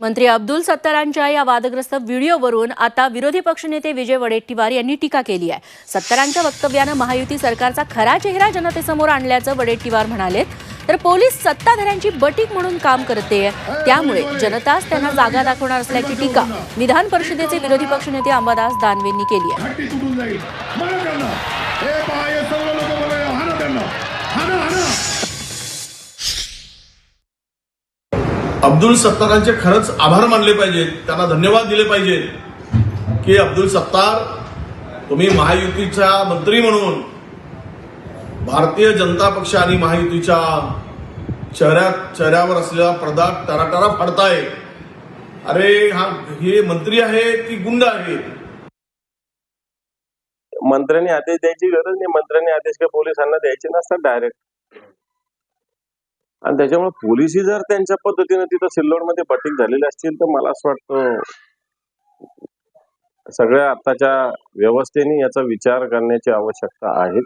मंत्री अब्दुल सत्तारांच्या या वादग्रस्त व्हिडिओवरून आता विरोधी पक्षनेते विजय वडेट्टीवार यांनी टीका केली आहे. सत्तारांच्या वक्तव्यानं महायुती सरकारचा खरा चेहरा जनतेसमोर आणल्याचं वडेट्टीवार म्हणाले तर पोलीस सत्ताधाऱ्यांची बटीक म्हणून काम करते. त्यामुळे जनताच त्यांना जागा दाखवणार असल्याची टीका विधान परिषदेचे विरोधी पक्षनेते अंबादास दानवेंनी केली आहे. अब्दुल सत्तारांचे खरंच आभार मानले पाहिजेत. त्यांना धन्यवाद दिले पाहिजेत की अब्दुल सत्तार तुम्ही महायुतीचा मंत्री म्हणून भारतीय जनता पक्ष आणि महायुतीच्या चेहऱ्या चेहऱ्यावर असलेला पडदा टराटरा फाडताय. अरे हा हे मंत्री आहे की गुंड आहे? मंत्र्यांनी आदेश द्यायची गरज नाही. मंत्र्यांनी आदेश काय पोलिसांना द्यायचे नसतात डायरेक्ट आणि त्याच्यामुळे पोलिसी जर त्यांच्या पद्धतीने तिथं सिल्लोडमध्ये बटीक झालेले असतील तर मला असं वाटतं सगळ्या आताच्या व्यवस्थेने याचा विचार करण्याची आवश्यकता आहेच